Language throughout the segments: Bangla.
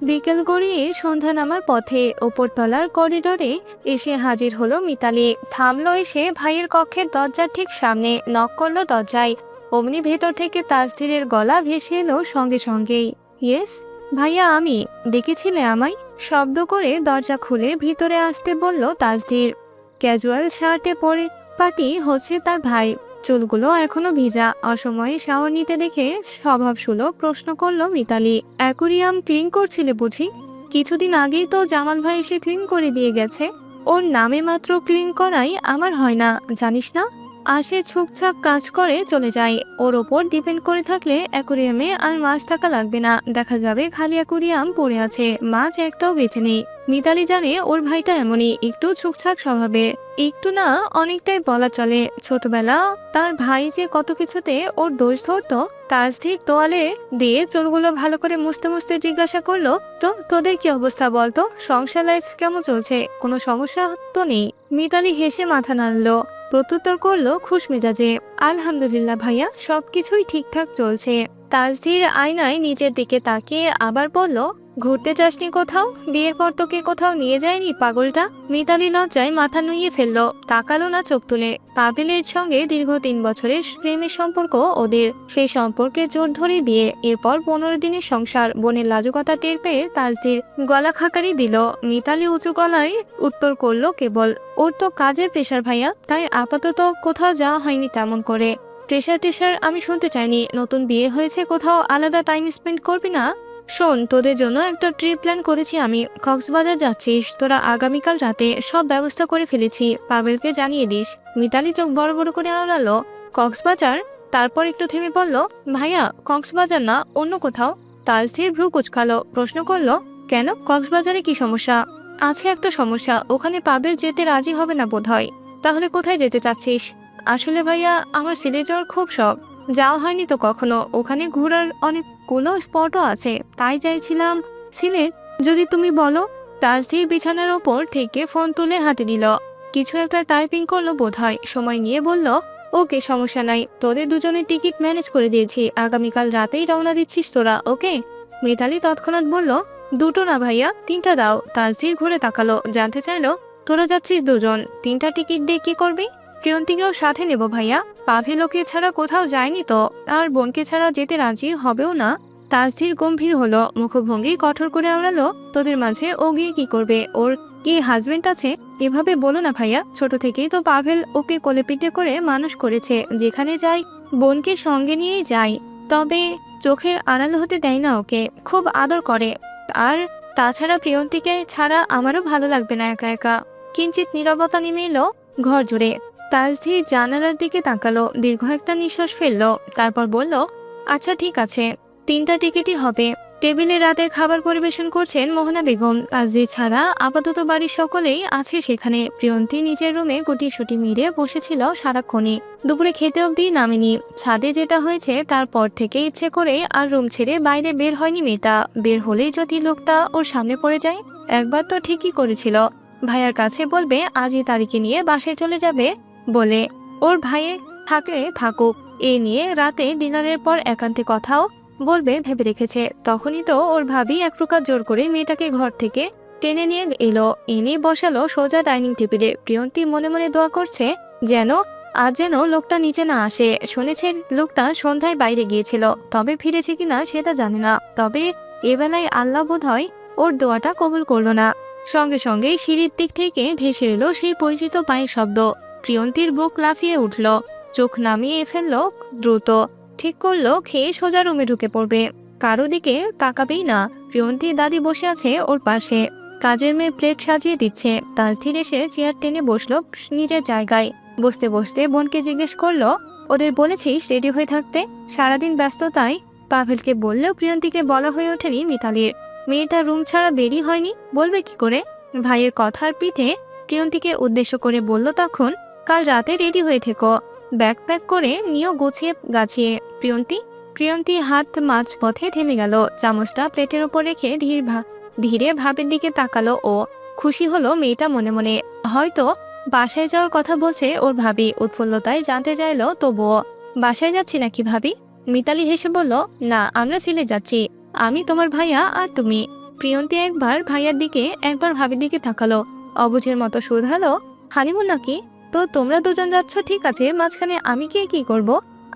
বিকেল গড়িয়ে সন্ধ্যা নামার পথে ওপরতলার করিডোরে এসে হাজির হলো মিতালি। থামলো এসে ভাইয়ের কক্ষের দরজার ঠিক সামনে নক করল দরজায়। অমনি ভেতর থেকে তাজধীরের গলা ভেসে এলো সঙ্গে সঙ্গেই। ইয়েস, ভাইয়া, আমি। ডেকেছিলে আমায়? শব্দ করে দরজা খুলে ভিতরে আসতে বলল তাজধীর ক্যাজুয়াল শার্টে পরে পাটি হচ্ছে তার ভাই। চুলগুলো এখনও ভিজা। অসময়ে শাওয়ার নিতে দেখে স্বভাবসুলভ প্রশ্ন করল মিতালি। অ্যাকুরিয়াম ক্লিন করছিলে বুঝি? কিছুদিন আগেই তো জামাল ভাই এসে ক্লিন করে দিয়ে গেছে। ওর নামে মাত্র ক্লিন করাই আমার হয় না, জানিস না? আসে ছুকছাক কাজ করে চলে যায়। ওর ওপর ডিপেন্ড করে থাকলে অ্যাকুরিয়ামে আর মাছ থাকা লাগবে না। দেখা যাবে খালি অ্যাকুরিয়াম পড়ে আছে। মাছ একটাও বেছে নেই। মিতালি জানে ওর ভাইটা এমনই, একটু ছুকছাক স্বভাবের একটু না, অনেকটাই বলা চলে। ছোটবেলা তার ভাই যে কত কিছুতে ওর দোষ ধরতো তাজধীর তোয়ালে দিয়ে চুলগুলো ভালো করে মুছতে মুছতে জিজ্ঞাসা করল, তো, তোদের কি অবস্থা বলতো? সংসার লাইফ কেমন চলছে? কোনো সমস্যা তো নেই? মিতালি হেসে মাথা নাড়লো। প্রত্যুত্তর করল খুশ মেজাজে আলহামদুলিল্লাহ ভাইয়া, সবকিছুই ঠিকঠাক চলছে। তাজধীর আয়নায় নিজের দিকে তাকিয়ে আবার বলল ঘুরতে যাসনি কোথাও? বিয়ের পর তোকে কোথাও নিয়ে যায়নি পাগলটা? মিতালি লজ্জায় মাথা নুইয়ে ফেলল, তাকালো না চোখ তুলে। পাবেলের সঙ্গে দীর্ঘ তিন বছরের প্রেমের সম্পর্ক ওদের। সেই সম্পর্কে জোর ধরে বিয়ে। এরপর পনেরো দিনের সংসার। বোনের লাজুকতা টের পেয়ে তাজদির গলা খাকারি দিল। মিতালি উঁচু গলায় উত্তর করল কেবল, ওর তো কাজের প্রেশার ভাইয়া, তাই আপাতত কোথাও যাওয়া হয়নি তেমন করে। প্রেশার টেশার আমি শুনতে চাইনি। নতুন বিয়ে হয়েছে কোথাও আলাদা টাইম স্পেন্ড করবি না? শোন, তোদের জন্য একটা ট্রিপ প্ল্যান করেছি আমি। কক্সবাজার যাচ্ছিস, তোরা আগামীকাল রাতে সব ব্যবস্থা করে ফেলেছি। পাবেলকে জানিয়ে দিস, মিতালি চোখ বড় বড় করে আওড়ালো। কক্সবাজার? তারপর একটু থেমে বলল, ভাইয়া, কক্সবাজার না, অন্য কোথাও? তাজধীর ভ্রু কুচকালো, প্রশ্ন করল, কেন? কক্সবাজারে কি সমস্যা? আছে একটা সমস্যা, ওখানে পাবেল যেতে রাজি হবে না বোধহয়। তাহলে কোথায় যেতে চাচ্ছিস? আসলে ভাইয়া, আমার সিলেট যাওয়ার খুব শখ। যাওয়া হয়নি তো কখনো, ওখানে ঘোরার অনেকগুলো স্পটও আছে, তাই চাইছিলাম, সিলেট, যদি তুমি বলো। তাজধীর বিছানার ওপর থেকে ফোন তুলে হাতে দিল। কিছু একটা টাইপিং করল বোধহয়, সময় নিয়ে বলল, ওকে, সমস্যা নাই, তোদের দুজনের টিকিট ম্যানেজ করে দিয়েছি, আগামীকাল রাতেই রওনা দিচ্ছিস তোরা, ওকে? মিতালি তৎক্ষণাৎ বলল, দুটো না ভাইয়া, তিনটা দাও। তাজধীর ঘুরে তাকালো, জানতে চাইলো, তোরা যাচ্ছিস দুজন, তিনটা টিকিট দিয়ে কি করবি? প্রিয়ন্তীকেও সাথে নেব ভাইয়া। পাভেলোকে ছাড়া কোথাও যায়নি তো? আর বোনকে ছাড়া যেতে রাজি হবেও না? তাজধীর গম্ভীর হলো, মুখভঙ্গি কঠোর করে আওড়ালো, তোদের মাঝে ও গিয়ে কি করবে? ওর কি হাজবেন্ড আছে? এভাবে বলো না ভাইয়া, ছোট থেকেই তো পাভেল ওকে কোলে পিঠে করে মানুষ করেছে, যেখানে যাই, বোনকে সঙ্গে নিয়েই যাই। তবে চোখের আড়াল হতে দেয় না ওকে, খুব আদর করে। আর তাছাড়া প্রিয়ন্তীকে ছাড়া আমারও ভালো লাগবে না একা একা। কিঞ্চিত নীরবতা নেমে এলো ঘর জুড়ে। তাজধীর জানালার দিকে তাকালো, দীর্ঘ একটা নিঃশ্বাস ফেলল, তারপর বলল আচ্ছা ঠিক আছে, তিনটা টিকিটই হবে। টেবিলে রাতের খাবার পরিবেশন করছেন মোহনা বেগম। তাজধীর ছাড়া আপাতত বাড়ির সকলেই আছে সেখানে। প্রিয়ন্তী নিজের রুমে গুটি সুটি মেরে বসেছিল সারাক্ষণই। দুপুরে খেতে অবধি নামেনি। ছাদে যেটা হয়েছে তারপর থেকে ইচ্ছে করে আর রুম ছেড়ে বাইরে বের হয়নি মেয়েটা। বের হলেই যদি লোকটা ওর সামনে পড়ে যায়? একবার তো ঠিকই করেছিল। ভাইয়ার কাছে বলবে, আজই তারিখে নিয়ে বাসায় চলে যাবে। বলে, ওর ভাইয়ে, থাকলে থাকুক। এ নিয়ে রাতে ডিনারের পর একান্তে কথাও বলবে ভেবে রেখেছে। তখনই তো ওর ভাবি এক প্রকার জোর করে মেয়েটাকে ঘর থেকে টেনে নিয়ে এলো। এনে বসালো সোজা ডাইনিং টেবিলে। প্রিয়ন্তী মনে মনে দোয়া করছে যেন, আজ যেন লোকটা নিচে না আসে। শুনেছে লোকটা সন্ধ্যায় বাইরে গিয়েছিল। তবে ফিরেছে কিনা সেটা জানে না। তবে এবেলায় আল্লাহ বোধ হয় ওর দোয়াটা কবুল করল না। সঙ্গে সঙ্গে সিঁড়ির দিক থেকে ভেসে এলো সেই পরিচিত পায়ের শব্দ। প্রিয়ন্তীর বুক লাফিয়ে উঠল, চোখ নামিয়ে ফেলল, দ্রুত। ঠিক করল, খেয়ে সোজা রুমে ঢুকে পড়বে। কারও দিকে তাকাবেই না প্রিয়ন্তীর দাদি বসে আছে ওর পাশে। কাজের মেয়ে প্লেট সাজিয়ে দিচ্ছে। তাজধীর এসে চেয়ার টেনে বসল নিজের জায়গায়। বসতে বসতে বোনকে জিজ্ঞেস করল, ওদের বলেছিস রেডি হয়ে থাকতে? সারাদিন ব্যস্ততায় পাভেলকে বললেও প্রিয়ন্তীকে বলা হয়ে ওঠেনি মিতালির। মেয়েটা রুম ছাড়া বেরি হয়নি, বলবে কি করে? ভাইয়ের কথার পিঠে প্রিয়ন্তীকে উদ্দেশ্য করে বলল তখন কাল রাতে রেডি হয়ে থেকো। ব্যাগ প্যাক করে নিয়েও গুছিয়ে গাছিয়ে। প্রিয়ন্তী প্রিয়ন্তী হাত মাঝ পথে থেমে গেল। চামচটা প্লেটের ওপর রেখে ধীর ধীরে ভাবের দিকে তাকালো ও খুশি হলো মেয়েটা মনে মনে। হয়তো বাসায় যাওয়ার কথা বলছে ওর ভাবি। উৎফুল্লতায় জানতে চাইলো, তবুও বাসায় যাচ্ছি নাকি ভাবি? মিতালি হেসে বলল, না, আমরা সিলে যাচ্ছি। আমি তোমার ভাইয়া আর তুমি। প্রিয়ন্তী একবার ভাইয়ার দিকে, একবার ভাবির দিকে তাকালো। অবুঝের মতো শুধালো, হানিমুন নাকি? তো তোমরা দুজন যাচ্ছ, ঠিক আছে, মাঝখানে আমি কে কি করব?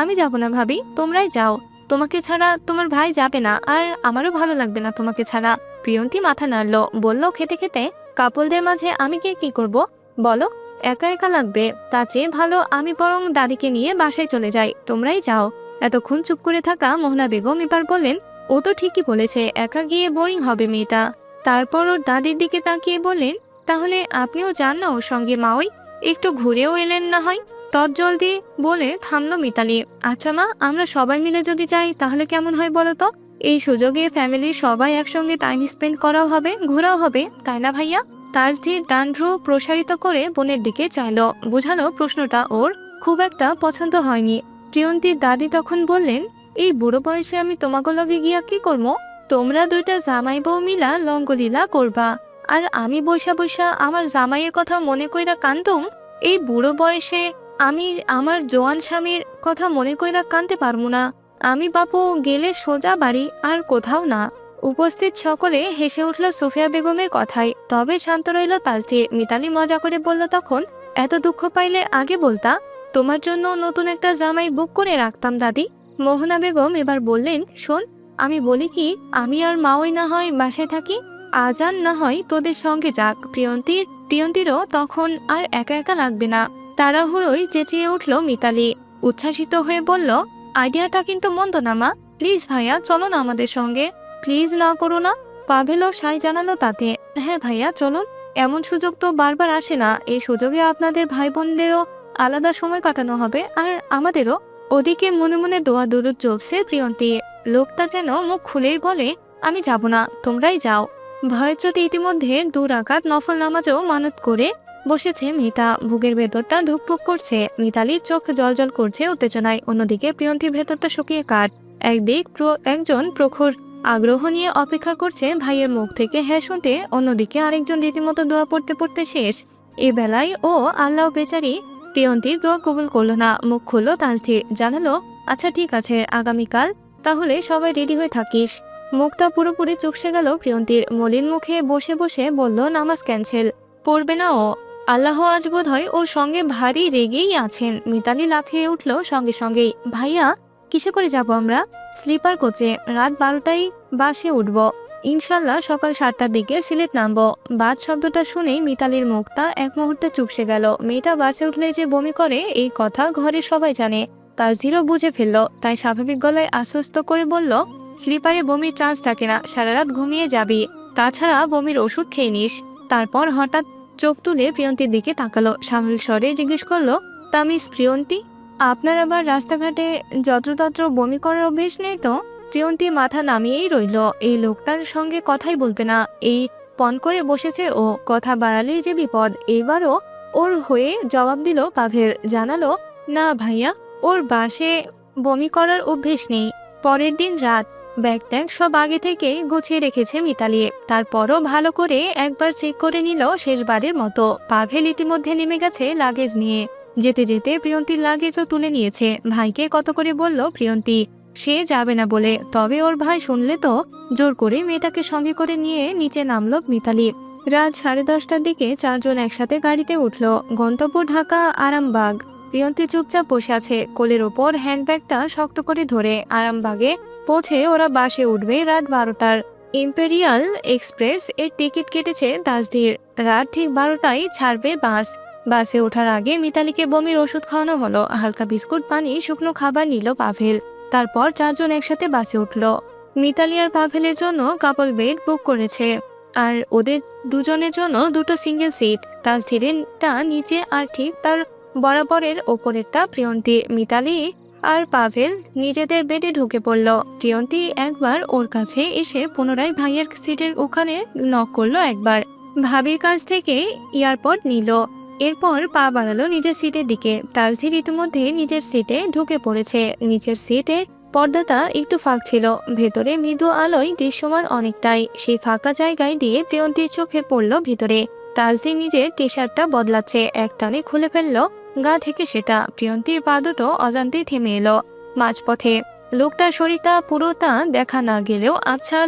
আমি যাব না ভাবি, তোমরাই যাও। তোমাকে ছাড়া তোমার ভাই যাবে না, আর আমারও ভালো লাগবে না তোমাকে ছাড়া। প্রিয়ন্তী মাথা নাড়লো, বলল, খেতে খেতে, কাপলদের মাঝে আমি কে কি করব? বলো, একা একা লাগবে, তা চেয়ে ভালো আমি বরং দাদিকে নিয়ে বাসায় চলে যাই, তোমরাই যাও। এতক্ষণ চুপ করে থাকা মোহনা বেগম এবার বললেন, ও তো ঠিকই বলেছে, একা গিয়ে বোরিং হবে মেয়েটা। তারপর ওর দাদির দিকে তাকিয়ে বললেন, তাহলে আপনিও যান না ওর সঙ্গে মাওই একটু ঘুরেও এলেন না হয়? তৎজলদি বলে থামলো মিতালি। আচ্ছা মা, আমরা সবাই মিলে যদি যাই, তাহলে কেমন হয় বলো তো? এই সুযোগে ফ্যামিলির সবাই একসঙ্গে টাইম স্পেন্ড করাও হবে, ঘোরাও হবে, তাই না ভাইয়া? তাজধীর ডান ভ্রু প্রসারিত করে বোনের দিকে চাইলো। বুঝালো প্রশ্নটা ওর খুব একটা পছন্দ হয়নি। প্রিয়ন্তীর দাদি তখন বললেন, এই বুড়ো বয়সে আমি তোমাকে লগে গিয়া কি করব তোমরা দুইটা জামাই বউ মিলা লঙ্গলীলা করবা। আর আমি বৈশা বৈশা আমার জামাইয়ের কথা মনে কইরা কান্দুম এই বুড়ো বয়সে আমি আমার জোয়ান স্বামীর কথা মনে কইরা কানতে পারব না। আমি বাপু গেলে সোজা বাড়ি আর কোথাও না। উপস্থিত সকলে হেসে উঠল সোফিয়া বেগমের কথায়। তবে শান্ত রইল তাজদির মিতালি মজা করে বলল তখন, এত দুঃখ পাইলে আগে বলতা। তোমার জন্য নতুন একটা জামাই বুক করে রাখতাম, দাদি। মোহনা বেগম এবার বললেন, শোন, আমি বলি কি, আমি আর মাওই না হয় বাসায় থাকি? আজান না হয় তোদের সঙ্গে যাক, প্রিয়ন্তীর, প্রিয়ন্তীরও তখন আর একা একা লাগবে না। তাড়াহুড়োই চেঁচিয়ে উঠল মিতালি। উচ্ছ্বাসিত হয়ে বলল, আইডিয়াটা কিন্তু মন্দ না মা। প্লিজ ভাইয়া, চলো না আমাদের সঙ্গে। প্লিজ না করো না। পাভেলও সাই জানালো তাতে হ্যাঁ ভাইয়া, চলুন। এমন সুযোগ তো বারবার আসে না। এই সুযোগে আপনাদের ভাই বোনদেরও আলাদা সময় কাটানো হবে আর আমাদেরও। ওদিকে মনে মনে দোয়া দুরুদ জপছে প্রিয়ন্তী। লোকটা যেন মুখ খুলেই বলে, আমি যাব না, তোমরাই যাও। ভয়চ্যুত ইতিমধ্যে দু রাকাত নফল নামাজও মানত করে বসেছে, মিতা বুকের ভেতরটা ধুকপুক করছে। মিতালির চোখ জলজল করছে উত্তেজনায়। অন্যদিকে প্রিয়ন্তীর ভেতরটা শুকিয়ে কাট একদিক একজন প্রখর আগ্রহ নিয়ে অপেক্ষা করছে ভাইয়ের মুখ থেকে হ্যাঁ শুনতে। অন্যদিকে আরেকজন রীতিমতো দোয়া পড়তে পড়তে শেষ। এ বেলায় ও আল্লাহ বেচারি প্রিয়ন্তীর দোয়া কবুল করল না। মুখ খুললো তাজধীর জানালো আচ্ছা ঠিক আছে, আগামীকাল তাহলে সবাই রেডি হয়ে থাকিস। মুখটা পুরোপুরি চুপসে গেল প্রিয়ন্তীর মলিন মুখে বসে বসে বলল, নামাজ ক্যান্সেল। পড়বে না ও। আল্লাহ আজ বোধ হয় ওর সঙ্গে ভারী রেগেই আছেন। মিতালি লাফিয়ে উঠল সঙ্গে সঙ্গেই, ভাইয়া, কিসে করে যাব আমরা? স্লিপার কোচে। রাত বারোটায় বাসে উঠব। ইনশাল্লাহ সকাল সাতটার দিকে সিলেট নামবো। বাস শব্দটা শুনেই মিতালির মুখটা এক মুহূর্তে চুপসে গেল। মেয়েটা বাসে উঠলে যে বমি করে, এই কথা ঘরে সবাই জানে। তাজধিরও বুঝে ফেলল, তাই স্বাভাবিক গলায় আশ্বস্ত করে বলল স্লিপারে বমির চান্স থাকে না সারা রাত ঘুমিয়ে যাবি। তাছাড়া বমির ওষুধ খেয়ে নিস। তারপর হঠাৎ চোখ তুলে প্রিয়ন্তীর দিকে তাকালো। স্বাভাবিক স্বরে জিজ্ঞেস করল তা মিস প্রিয়ন্তী, আপনার আবার রাস্তাঘাটে যত্রতত্র বমি করার অভ্যেস নেই তো? প্রিয়ন্তী মাথা নামিয়েই রইল। এই লোকটার সঙ্গে কথাই বলবে না। এই পণ করে বসেছে ও, কথা বাড়ালেই যে বিপদ। এবারও ওর হয়ে জবাব দিল পাভেল। জানালো, না ভাইয়া, ওর বাসে বমি করার অভ্যেস নেই। পরের দিন রাত ব্যাগ ট্যাগ সব আগে থেকেই গুছিয়ে রেখেছে মিতালি। তারপরও ভালো করে একবার চেক করে নিল শেষবারের মতো। পাভেল ইতিমধ্যে নেমে গেছে লাগেজ নিয়ে। যেতে যেতে প্রিয়ন্তীর লাগেজও তুলে নিয়েছে। ভাইকে কত করে বলল, প্রিয়ন্তী, সে যাবে না বলে। তবে ওর ভাই শুনলে তো? জোর করে মেয়েটাকে সঙ্গে করে নিয়ে নিচে নামলো মিতালি। রাত সাড়ে দশটার দিকে চারজন একসাথে গাড়িতে উঠল। গন্তব্য ঢাকা, আরামবাগ। প্রিয়ন্তী চুপচাপ বসে আছে। কোলের ওপর হ্যান্ডব্যাগটা শক্ত করে ধরে আরামবাগে পৌঁছে ওরা বাসে উঠবে রাত বারোটার। ইম্পেরিয়াল এক্সপ্রেস এর টিকিট কেটেছে দাসধীর। রাত ঠিক বারোটায় ছাড়বে বাস। বাসে ওঠার আগে মিতালিকে বমির ওষুধ খাওয়ানো হলো। হালকা বিস্কুট, পানি, শুকনো খাবার নিল পাভেল। তারপর চারজন একসাথে বাসে উঠল। মিতালি আর পাভেলের জন্য কাপল বেড বুক করেছে। আর ওদের দুজনের জন্য দুটো সিঙ্গেল সিট। তাজধীরেরটা নিচে আর ঠিক তার বরাবরের ওপরেরটা প্রিয়ন্তীর মিতালি আর পাভেল নিজেদের বেডে ঢুকে পড়ল। প্রিয়ন্তী একবার ওর কাছে এসে পুনরায় ভাইয়ের সিটের ওখানে নক করল একবার। ভাবির কাছ থেকে এয়ারপড নিল। এরপর পা বাড়ালো নিজের সিটের দিকে। তাজধীর ইতিমধ্যে নিজের সিটে ঢুকে পড়েছে। নিজের সিটের পর্দাটা একটু ফাঁক ছিল। ভেতরে মৃদু আলোয় দৃশ্যমান অনেকটাই। সেই ফাঁকা জায়গায় দিয়ে প্রিয়ন্তীর চোখে পড়ল ভিতরে। তাজদির নিজের টি শার্টটা বদলাচ্ছে। এক টানে খুলে ফেলল গা থেকে সেটা প্রিয়ন্তীর পা দুটো অজান্তে থেমে এলো। মাঝপথে লোকটার শরীরটা পুরোটা দেখা না গেলেও আবছা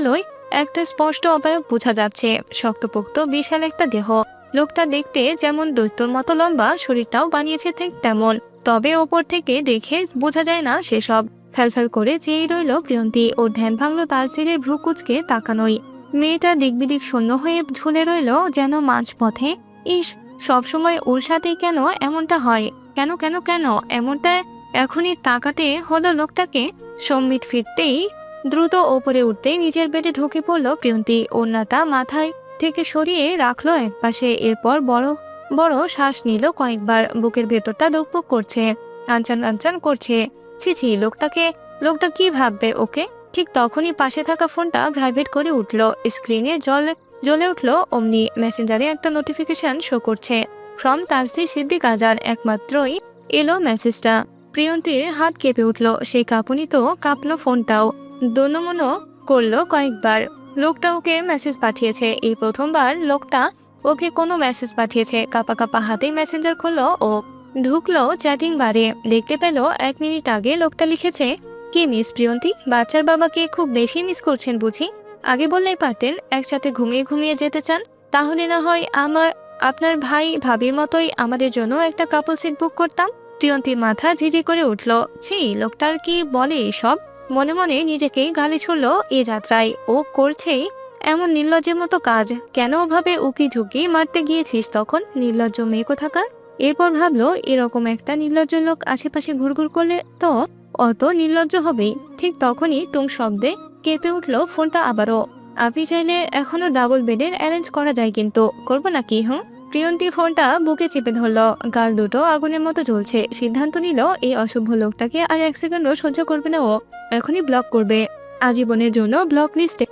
একটা স্পষ্ট অবয়ব বোঝা যাচ্ছে। শক্তপোক্ত বিশাল একটা দেহ। লোকটা দেখতে যেমন দৈত্যর মতো লম্বা, শরীরটাও বানিয়েছে ঠিক তেমন। তবে ওপর থেকে দেখে বোঝা যায় না সেসব। ফ্যালফ্যাল করে চেয়েই রইল প্রিয়ন্তী। ওর ধ্যান ভাঙল তাসিরের ভ্রু কুচকে তাকানোই। মেয়েটা দিকবিদিক শূন্য হয়ে ঝুলে রইল যেন মাঝপথে। ইস সবসময় ওর সাথেই কেন এমনটা হয়? কেন কেন কেন এমনটা এখনই তাকাতে হলো লোকটাকে? সম্মিত ফিরতেই দ্রুত ওপরে উঠতেই নিজের বেডে ঢুকে পড়ল প্রিয়ন্তী। ওড়নাটা মাথায় থেকে সরিয়ে রাখল একপাশে। এরপর বড় বড় শ্বাস নিল কয়েকবার। বুকের ভেতরটা দুকপুক করছে, আনচান আনচান করছে। ছি ছি, লোকটাকে, লোকটা কি ভাববে ওকে? ঠিক তখনই পাশে থাকা ফোনটা ভাইব্রেট করে উঠল। স্ক্রিনে জল জ্বলে উঠল অমনি মেসেঞ্জারে একটা নোটিফিকেশন শো করছে। ফ্রম তাজদি সিদ্দিক আজার একমাত্রই এলো মেসেজটা প্রিয়ন্তীর হাত কেঁপে উঠল। সেই কাঁপুনি তো কাঁপলো ফোনটাও। দনমনো করল কয়েকবার। লোকটা ওকে মেসেজ পাঠিয়েছে। এই প্রথমবার লোকটা ওকে কোনো মেসেজ পাঠিয়েছে। কাপা কাপা হাতেই মেসেঞ্জার খুললো ও ঢুকলো চ্যাটিং বারে। দেখতে পেল এক মিনিট আগে লোকটা লিখেছে, কি মিস প্রিয়ন্তী? বাচ্চার বাবাকে খুব বেশি মিস করছেন বুঝি? আগে বললেই পারতেন, একসাথে ঘুমিয়ে ঘুমিয়ে যেতে চান, তাহলে না হয় আমার, আপনার ভাই ভাবির মতোই আমাদের জন্য একটা কাপল সিট বুক করতাম। প্রিয়ন্তীর মাথা ঝিঝি করে উঠল, ছি, লোকটার কি বলে এসব? মনে মনে নিজেকেই গালি ছুড়ল এ যাত্রায়, ও করছেই এমন নির্লজ্জের মতো কাজ, কেন ওভাবে উকি ঝুঁকি মারতে গিয়েছিস তখন? নির্লজ্জ মেয়ে কোথাকার? এরপর ভাবলো, এরকম একটা নির্লজ্জ লোক আশেপাশে ঘুরঘুর করলে তো অত নির্লজ্জ হবেই, ঠিক তখনই টুং শব্দে কেঁপে উঠল, ফোনটা আবারও। আপনি চাইলে এখনও ডাবল বেডের অ্যারেঞ্জ করা যায় কিন্তু, করব নাকি, হুম? প্রিয়ন্তী ফোনটা বুকে চেপে ধরলো। গাল দুটো আগুনের মতো জ্বলছে। সিদ্ধান্ত নিল, এই অশুভ লোকটাকে আর এক সেকেন্ডও সহ্য করবে না ও। এখনই ব্লক করবে। আজীবনের জন্য ব্লক লিস্টে